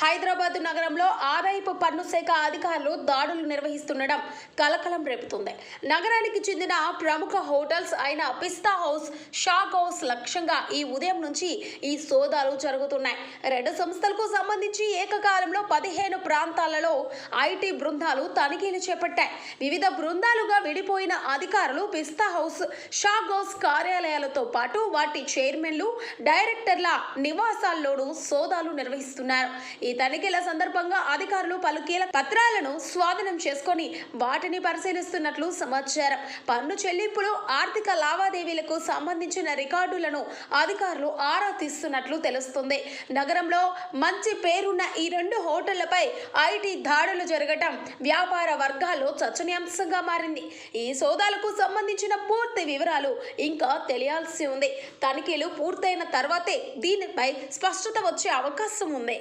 హైదరాబాద్ నగరంలో ఆదాయపు పన్ను శాఖ అధికారులు దాడులు నిర్వహిస్తుండడం కలకలం రేపుతుంది. నగరానికి చెందిన ప్రముఖ హోటల్స్ అయిన పిస్తా హౌస్ షాక్ హౌస్ లక్ష్యంగా ఈ ఉదయం నుంచి ఈ సోదాలు జరుగుతున్నాయి. రెండు సంస్థలకు సంబంధించి ఏకకాలంలో పదిహేను ప్రాంతాలలో ఐటీ బృందాలు తనిఖీలు చేపట్టాయి. వివిధ బృందాలుగా విడిపోయిన అధికారులు పిస్తా హౌస్ షాక్ హౌస్ కార్యాలయాలతో పాటు వాటి చైర్మన్లు డైరెక్టర్ల నివాసాల్లోనూ సోదాలు నిర్వహిస్తున్నారు. ఈ ఈ తనిఖీల సందర్భంగా అధికారులు పలు కీలక పత్రాలను స్వాధీనం చేసుకొని వాటిని పరిశీలిస్తున్నట్లు సమాచారం. పన్ను చెల్లింపులు ఆర్థిక లావాదేవీలకు సంబంధించిన రికార్డులను అధికారులు ఆరా తీస్తున్నట్లు తెలుస్తుంది. నగరంలో మంచి పేరున్న ఈ రెండు హోటళ్ళపై ఐటీ దాడులు జరగటం వ్యాపార వర్గాల్లో చర్చనీయాంశంగా మారింది. ఈ సోదాలకు సంబంధించిన పూర్తి వివరాలు ఇంకా తెలియాల్సి ఉంది. తనిఖీలు పూర్తయిన తర్వాతే దీనిపై స్పష్టత వచ్చే అవకాశం ఉంది.